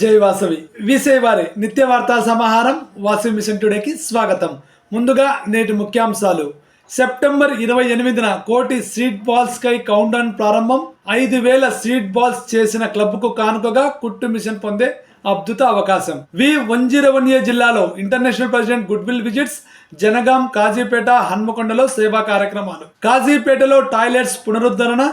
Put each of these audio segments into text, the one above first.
జై వాసవి. విసేవారి నిత్య వార్తా సమాహారం వాసవి మిషన్ టుడేకి స్వాగతం. ముందుగా నేటి ముఖ్యాంశాలు. సెప్టెంబర్ ఇరవై ఎనిమిదిన కోటి స్ట్రీట్ బాల్స్ కై కౌంట్ డౌన్ ప్రారంభం. ఐదు వేల స్ట్రీట్ బాల్స్ చేసిన క్లబ్కు కానుకగా కుట్టు మిషన్ పొందే అద్భుత అవకాశం. V one zero one A జిల్లాలో international president good will visits Jangaon Kazipet హన్మకొండలో సేవా కార్యక్రమాలు. కాజీపేటలో టాయిలెట్స్ పునరుద్ధరణ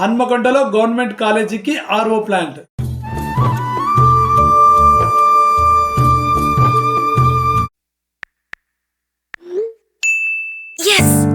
హన్మకొండలో గవర్నమెంట్ కాలేజీకి RO plant.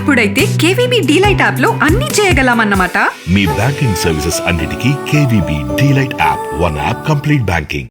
అప్పుడైతే కేవీబీ డీలైట్ యాప్లో అన్ని చేయగలమన్నమాట? మీ బ్యాంకింగ్ సర్వీసెస్ అన్నిటికీ KVB delight app one app complete banking.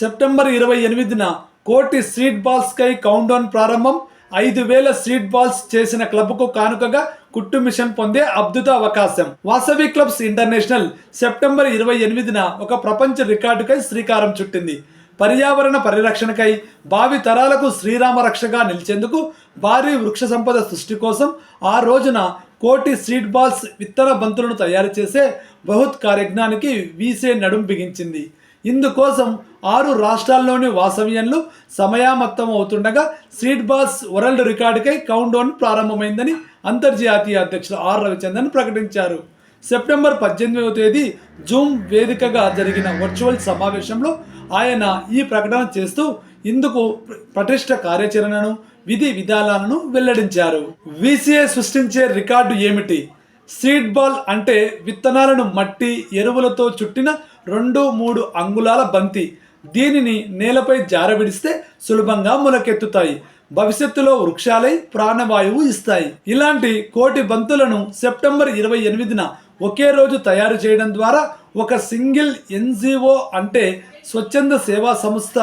September ఇరవై ఎనిమిదిన కోటి స్ట్రీట్ బాల్స్ కై కౌంట్ డౌన్ ప్రారంభం. ఐదు వేల స్ట్రీట్ బాల్స్ చేసిన క్లబ్కు కానుకగా కుట్టు మిషన్ పొందే అద్భుత అవకాశం. వాసవి క్లబ్స్ ఇంటర్నేషనల్ సెప్టెంబర్ ఇరవై ఎనిమిదిన ఒక ప్రపంచ రికార్డుకై శ్రీకారం చుట్టింది. పర్యావరణ పరిరక్షణకై భావి తరాలకు శ్రీరామ రక్షగా నిలిచేందుకు భారీ వృక్ష సంపద సృష్టి కోసం ఆ రోజున కోటి స్ట్రీట్ బాల్స్ విత్తన బంతులను తయారు చేసే బహుత్ కార్యజ్ఞానికి వీసే నడుం బిగించింది. ఇందుకోసం ఆరు రాష్ట్రాల్లోని వాసవ్యంలు సమయామత్తం అవుతుండగా స్ట్రీట్ బాల్స్ వరల్డ్ రికార్డుకై కౌంట్ డౌన్ ప్రారంభమైందని అంతర్జాతీయ అధ్యక్షుడు ఆర్ రవిచంద్రన్ ప్రకటించారు. సెప్టెంబర్ పద్దెనిమిదవ తేదీ జూమ్ వేదికగా జరిగిన వర్చువల్ సమావేశంలో ఆయన ఈ ప్రకటన చేస్తూ ఇందుకు పటిష్ట కార్యాచరణను విధి విధానాలను వెల్లడించారు. వీసీఏ సృష్టించే రికార్డు ఏమిటి? సీడ్ బాల్ అంటే విత్తనాలను మట్టి ఎరువులతో చుట్టిన రెండు మూడు అంగుళాల బంతి. దీనిని నేలపై జారవిడిస్తే సులభంగా మొలకెత్తుతాయి. భవిష్యత్తులో వృక్షాలై ప్రాణవాయువు ఇస్తాయి. ఇలాంటి కోటి బంతులను సెప్టెంబర్ ఇరవై ఎనిమిదిన ఒకే రోజు తయారు చేయడం ద్వారా ఒక సింగిల్ ఎన్జిఓ అంటే స్వచ్ఛంద సేవా సంస్థ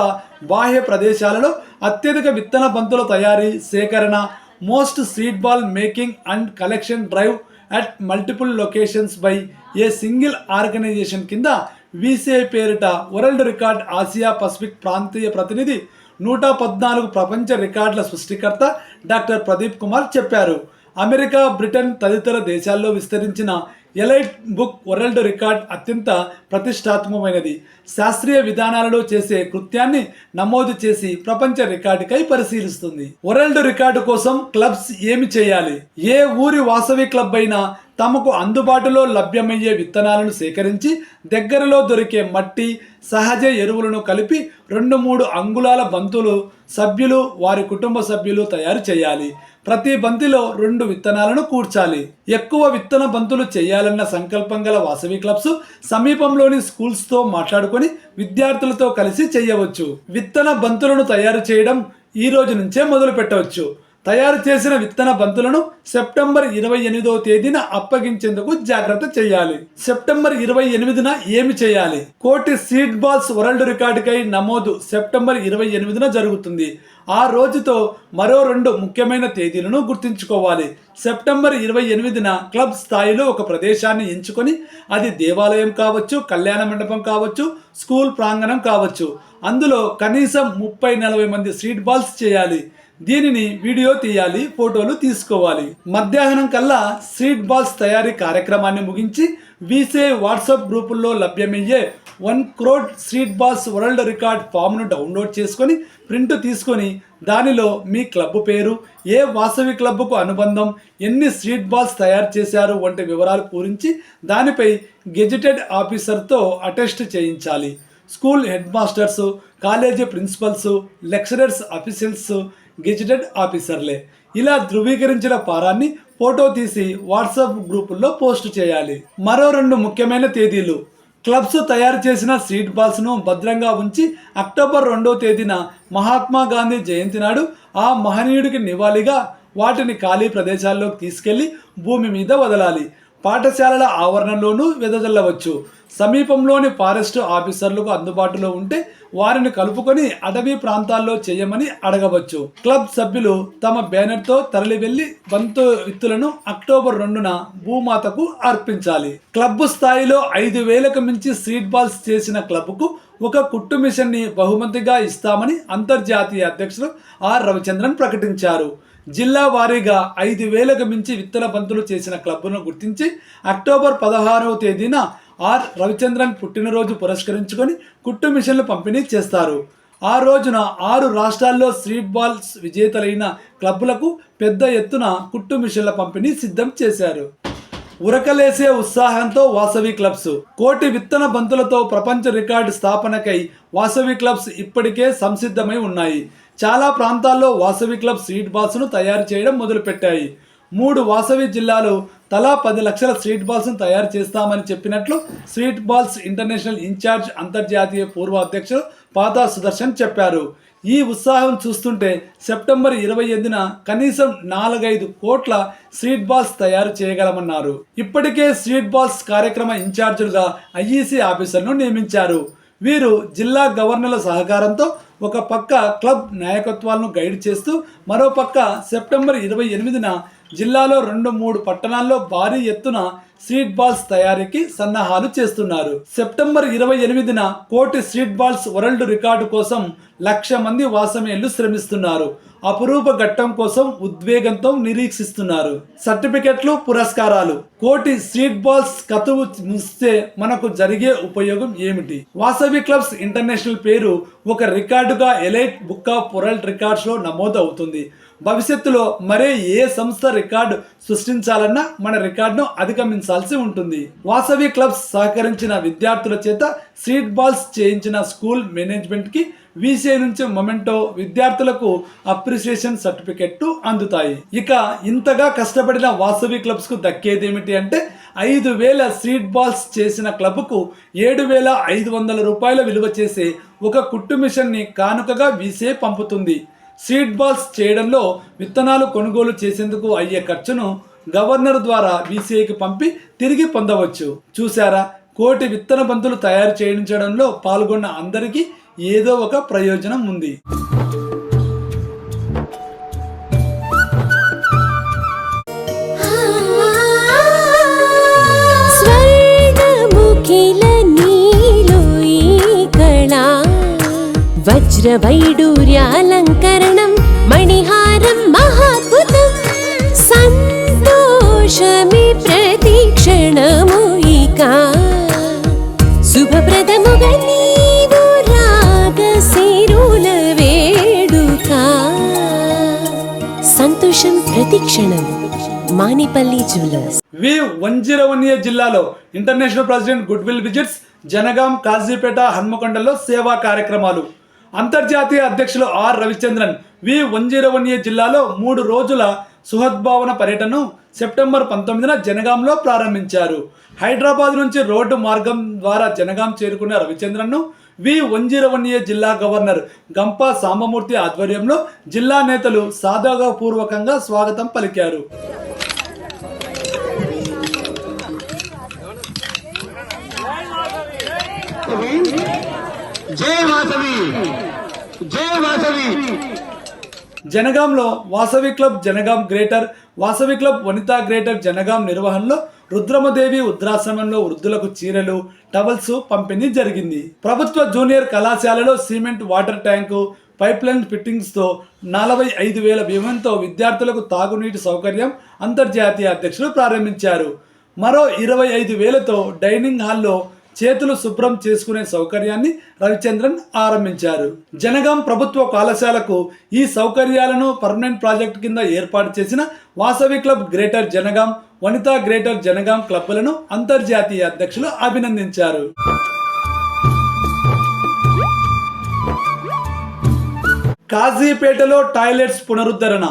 బాహ్య ప్రదేశాలలో అత్యధిక విత్తన బంతుల తయారీ సేకరణ most seed ball making and collection drive at multiple locations by a single organization కింద వీసీఐ పేరిట వరల్డ్ రికార్డ్ ఆసియా పసిఫిక్ ప్రాంతీయ ప్రతినిధి నూట పద్నాలుగు ప్రపంచ రికార్డుల సృష్టికర్త డాక్టర్ ప్రదీప్ కుమార్ చెప్పారు. అమెరికా బ్రిటన్ తదితర దేశాల్లో విస్తరించిన ఎలైట్ బుక్ వరల్డ్ రికార్డ్ అత్యంత ప్రతిష్టాత్మకమైనది. శాస్త్రీయ విధానాలలో చేసే కృత్యాన్ని నమోదు చేసి ప్రపంచ రికార్డుకై పరిశీలిస్తుంది. వరల్డ్ రికార్డు కోసం క్లబ్స్ ఏమి చేయాలి? ఏ ఊరి వాసవి క్లబ్ అయినా తమకు అందుబాటులో లభ్యమయ్యే విత్తనాలను సేకరించి దగ్గరలో దొరికే మట్టి సహజ ఎరువులను కలిపి రెండు మూడు అంగుళాల బంతులు సభ్యులు వారి కుటుంబ సభ్యులు తయారు చేయాలి. ప్రతి బంతిలో రెండు విత్తనాలను కూర్చాలి. ఎక్కువ విత్తన బంతులు చేయాలన్న సంకల్పం గల వాసవి క్లబ్స్ సమీపంలోని స్కూల్స్తో మాట్లాడుకొని విద్యార్థులతో కలిసి చేయవచ్చు. విత్తన బంతులను తయారు చేయడం ఈ రోజు నుంచే మొదలు పెట్టవచ్చు తయారు చేసిన విత్తన బంతులను సెప్టెంబర్ ఇరవై ఎనిమిదవ తేదీన అప్పగించేందుకు జాగ్రత్త చేయాలి. సెప్టెంబర్ ఇరవై ఎనిమిదిన ఏమి చేయాలి? కోటి సీడ్ బాల్స్ వరల్డ్ రికార్డుకై నమోదు సెప్టెంబర్ ఇరవై ఎనిమిదిన జరుగుతుంది. ఆ రోజుతో మరో రెండు ముఖ్యమైన తేదీలను గుర్తుంచుకోవాలి. సెప్టెంబర్ ఇరవై ఎనిమిదిన క్లబ్ స్థాయిలో ఒక ప్రదేశాన్ని ఎంచుకొని అది దేవాలయం కావచ్చు కళ్యాణ మండపం కావచ్చు స్కూల్ ప్రాంగణం కావచ్చు. అందులో కనీసం ముప్పై నలభై మంది సీడ్ బాల్స్ చేయాలి. దీనిని వీడియో తీయాలి ఫోటోలు తీసుకోవాలి. మధ్యాహ్నం కల్లా సీడ్ బాల్స్ తయారీ కార్యక్రమాన్ని ముగించి వీసే వాట్సాప్ గ్రూపుల్లో లభ్యమయ్యే one crore seed balls world record ఫామ్ను download చేసుకొని ప్రింట్ తీసుకొని దానిలో మీ క్లబ్ పేరు ఏ వాసవి క్లబ్కు అనుబంధం ఎన్ని సీడ్ బాల్స్ తయారు చేశారు వంటి వివరాలు పూరించి దానిపై గెజిటెడ్ ఆఫీసర్తో అటెస్ట్ చేయించాలి. School head masters college principals lecturers officials gazetted ఆఫీసర్లే. ఇలా ధృవీకరించిన ఫారాన్ని ఫోటో తీసి వాట్సాప్ గ్రూపుల్లో పోస్ట్ చేయాలి. మరో రెండు ముఖ్యమైన తేదీలు. క్లబ్స్ తయారు చేసిన సీట్ బాల్స్ను భద్రంగా ఉంచి అక్టోబర్ రెండో తేదీన మహాత్మా గాంధీ జయంతి నాడు ఆ మహనీయుడికి నివాళిగా వాటిని ఖాళీ ప్రదేశాల్లోకి తీసుకెళ్ళి భూమి మీద వదలాలి. పాఠశాలల ఆవరణలోనూ వెదజల్లవచ్చు. సమీపంలోని ఫారెస్ట్ ఆఫీసర్లకు అందుబాటులో ఉంటే వారిని కలుపుకొని అటవీ ప్రాంతాల్లో చేయమని అడగవచ్చు. క్లబ్ సభ్యులు తమ బ్యానర్తో తరలి వెళ్ళి బంతు విత్తులను అక్టోబర్ రెండున భూమాతకు అర్పించాలి. క్లబ్ స్థాయిలో ఐదు వేలకు మించి సీడ్ బాల్స్ చేసిన క్లబ్కు ఒక కుట్టు మిషన్ని బహుమతిగా ఇస్తామని అంతర్జాతీయ అధ్యక్షులు ఆర్ రవిచంద్రన్ ప్రకటించారు. జిల్లా వారీగా ఐదు వేలకు మించి విత్తన బంతులు చేసిన క్లబ్ను గుర్తించి అక్టోబర్ పదహారవ తేదీన ఆర్ రవిచంద్రన్ పుట్టినరోజు పురస్కరించుకొని కుట్టు మిషన్లు పంపిణీ చేస్తారు. ఆ రోజున ఆరు రాష్ట్రాల్లో స్ట్రీట్ బాల్స్ విజేతలైన క్లబ్బులకు పెద్ద ఎత్తున కుట్టు మిషన్ల పంపిణీ సిద్ధం చేశారు. ఉరకలేసే ఉత్సాహంతో వాసవి క్లబ్స్ కోటి విత్తన బంతులతో ప్రపంచ రికార్డు స్థాపనకై వాసవి క్లబ్స్ ఇప్పటికే సంసిద్ధమై ఉన్నాయి. చాలా ప్రాంతాల్లో వాసవి క్లబ్ స్వీట్ బాల్స్ను తయారు చేయడం మొదలుపెట్టాయి. మూడు వాసవి జిల్లాలు తలా పది లక్షల స్ట్రీట్ బాల్స్ను తయారు చేస్తామని చెప్పినట్లు స్ట్రీట్ బాల్స్ ఇంటర్నేషనల్ ఇన్ఛార్జ్ అంతర్జాతీయ పూర్వ అధ్యక్షుడు పాతా సుదర్శన్ చెప్పారు. ఈ ఉత్సాహం చూస్తుంటే సెప్టెంబర్ ఇరవై ఎనిమిదిన కనీసం నాలుగైదు కోట్ల స్ట్రీట్ బాల్స్ తయారు చేయగలమన్నారు. ఇప్పటికే స్ట్రీట్ బాల్స్ కార్యక్రమ ఇన్ఛార్జులుగా ఐఈసీ ఆఫీసర్ను నియమించారు. వీరు జిల్లా గవర్నర్ల సహకారంతో ఒక పక్క క్లబ్ నాయకత్వాలను గైడ్ చేస్తూ మరో పక్క సెప్టెంబర్ ఇరవై ఎనిమిదిన జిల్లాలో రెండు మూడు పట్టణాల్లో భారీ ఎత్తున స్ట్రీట్ బాల్స్ తయారీకి సన్నాహాలు చేస్తున్నారు. సెప్టెంబర్ ఇరవై ఎనిమిదిన కోటి స్ట్రీట్ బాల్స్ వరల్డ్ రికార్డు కోసం లక్ష మంది వాసమేళ్ళు శ్రమిస్తున్నారు. అపురూప ఘట్టం కోసం ఉద్వేగంతో నిరీక్షిస్తున్నారు. సర్టిఫికెట్లు పురస్కారాలు. కోటి స్ట్రీట్ బాల్స్ కతువు ముస్తే మనకు జరిగే ఉపయోగం ఏమిటి? వాసవి క్లబ్స్ ఇంటర్నేషనల్ పేరు ఒక రికార్డుగా ఎలైట్ బుక్ ఆఫ్ వరల్డ్ రికార్డ్స్లో నమోదు అవుతుంది. భవిష్యత్తులో మరే ఏ సంస్థ రికార్డు సృష్టించాలన్నా మన రికార్డును అధిగమించాల్సి ఉంటుంది. వాసవి క్లబ్స్ సహకరించిన విద్యార్థుల చేత స్ట్రీట్ బాల్స్ చేయించిన స్కూల్ మేనేజ్మెంట్కి వీసీ నుంచి మొమెంటో విద్యార్థులకు అప్రిసియేషన్ సర్టిఫికెట్ అందుతాయి. ఇక ఇంతగా కష్టపడిన వాసవి క్లబ్స్కు దక్కేదేమిటి అంటే ఐదు వేల స్ట్రీట్ బాల్స్ చేసిన క్లబ్కు ఏడు వేల ఐదు వందల రూపాయల విలువ చేసే ఒక కుట్టు మిషన్ని కానుకగా వీసే పంపుతుంది. సీడ్ బాల్స్ చేయడంలో విత్తనాలు కొనుగోలు చేసేందుకు అయ్యే ఖర్చును గవర్నర్ ద్వారా వీసీఐకి పంపి తిరిగి పొందవచ్చు. చూసారా కోటి విత్తన బంతులు తయారు చేయించడంలో పాల్గొన్న అందరికీ ఏదో ఒక ప్రయోజనం ఉంది. వజ్రవైడూర్యాలంకరణం మణిహారం మహాద్భుతం సంతోషమి ప్రతిక్షణము ఇక శుభప్రదముగా వేడుక సంతోషం ప్రతిక్షణం Manipalli jewellers V one zero one year జిల్లాలో international president good will visits Jangaon Kazipet హన్మకొండలో సేవా కార్యక్రమాలు. అంతర్జాతీయ అధ్యక్షులు R Ravichandran. V one zero one A జిల్లాలో మూడు రోజుల సుహద్భావన పర్యటనను సెప్టెంబర్ పంతొమ్మిదిన జనగాంలో ప్రారంభించారు. హైదరాబాద్ నుంచి రోడ్డు మార్గం ద్వారా జనగాం చేరుకున్న రవిచంద్రన్ను V one zero one A జిల్లా గవర్నర్ గంపా సాంబమూర్తి ఆధ్వర్యంలో జిల్లా నేతలు సాదాగా పూర్వకంగా స్వాగతం పలికారు. జై Vasavi! Jai Vasavi! జనగాంలో Vasavi club Jangaon greater Vasavi club Vanitha greater Jangaon నిర్వహణలో రుద్రమదేవి వృద్ధాశ్రమంలో వృద్ధులకు చీరలు టవల్స్ పంపిణీ జరిగింది. ప్రభుత్వ జూనియర్ కళాశాలలో cement water tank pipeline నలభై ఐదు వేల వ్యయంతో విద్యార్థులకు తాగునీటి సౌకర్యం అంతర్జాతీయ అధ్యక్షులు ప్రారంభించారు. మరో ఇరవై ఐదు వేలతో డైనింగ్ హాల్లో చేతులు శుభ్రం చేసుకునే సౌకర్యాన్ని రవిచంద్రన్ ఆరంభించారు. జనగాం ప్రభుత్వ కళాశాలకు ఈ సౌకర్యాలను పర్మనెంట్ ప్రాజెక్ట్ కింద ఏర్పాటు చేసిన Vasavi club greater Jangaon Vanitha greater Jangaon క్లబ్లను అంతర్జాతీయ అధ్యక్షులు అభినందించారు. కాజీపేటలో టాయిలెట్స్ పునరుద్ధరణ.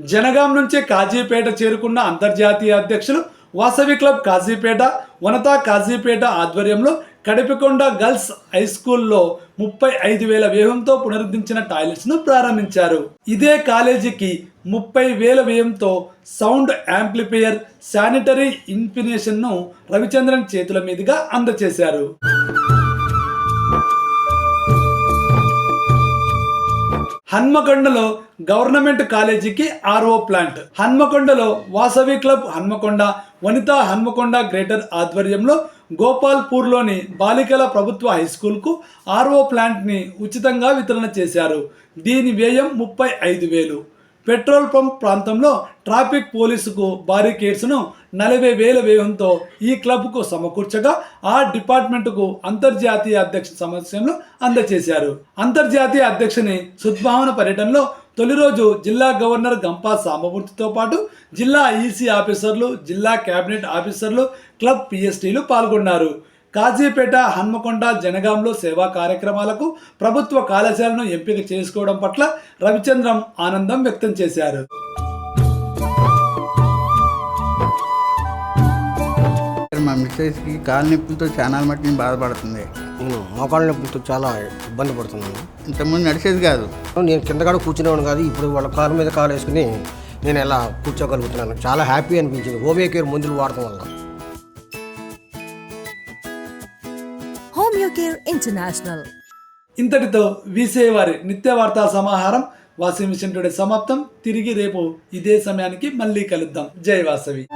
జనగాం నుంచి కాజీపేట చేరుకున్న అంతర్జాతీయ అధ్యక్షులు వాసవి క్లబ్ కాజీపేట వనతా కాజీపేట ఆధ్వర్యంలో కడిపికొండ గర్ల్స్ హై స్కూల్లో ముప్పై ఐదు వేల వ్యయంతో పునరుద్ధరించిన టాయిలెట్స్ను ప్రారంభించారు. ఇదే కాలేజీకి ముప్పై వేల వ్యయంతో సౌండ్ యాంప్లిఫైయర్ శానిటరీ ఇన్ఫినేషన్ను రవిచంద్రన్ చేతుల మీదుగా అందజేశారు హన్మకొండలో గవర్నమెంట్ కాలేజీకి ఆర్ఓ ప్లాంట్. హన్మకొండలో వాసవి క్లబ్ హన్మకొండ వనితా హన్మకొండ గ్రేటర్ ఆధ్వర్యంలో గోపాల్పూర్లోని బాలికల ప్రభుత్వ హై స్కూల్కు ఆర్ఓ ప్లాంట్ని ఉచితంగా వితరణ చేశారు. దీని వ్యయం ముప్పై ఐదు వేలు. పెట్రోల్ పంప్ ప్రాంతంలో ట్రాఫిక్ పోలీసుకు బారికేడ్స్ను నలభై వేల వ్యయంతో ఈ క్లబ్కు సమకూర్చగా ఆ డిపార్ట్మెంట్కు అంతర్జాతీయ అధ్యక్ష సమస్యను అందజేశారు అంతర్జాతీయ అధ్యక్షుని సద్భావన పర్యటనలో తొలి రోజు జిల్లా గవర్నర్ గంపా సాంబమూర్తితో పాటు జిల్లా ఈసీ ఆఫీసర్లు జిల్లా కేబినెట్ ఆఫీసర్లు క్లబ్ పిఎస్టీలు పాల్గొన్నారు. కాజీపేట హన్మకొండ జనగాంలో సేవా కార్యక్రమాలకు ప్రభుత్వ కళాశాలను ఎంపిక చేసుకోవడం పట్ల రవిచంద్రం ఆనందం వ్యక్తం చేశారు. మా మిస్సెస్కి కాలు నొప్పులతో చాలా మట్టుకు బాధపడుతుంది. నేను మోకాళ్ళ నొప్పులతో చాలా ఇబ్బంది పడుతున్నాను. ఇంతకుముందు నడిచేది కాదు. నేను కింద కూడా కూర్చునేవాడు కాదు ఇప్పుడు వాళ్ళ కారు మీద కాలు వేసుకుని నేను ఎలా కూర్చోగలుగుతున్నాను? చాలా హ్యాపీ అనిపించింది. హోమియో కేర్ మందులు వాడటం వల్ల. ఇంటర్నేషనల్ ఇంతటితో వీసే వారి నిత్య వార్తా సమాహారం వాషింగ్ మిషన్ టుడే సమాప్తం. తిరిగి రేపు ఇదే సమయానికి మళ్ళీ కలుద్దాం. జై వాసవి.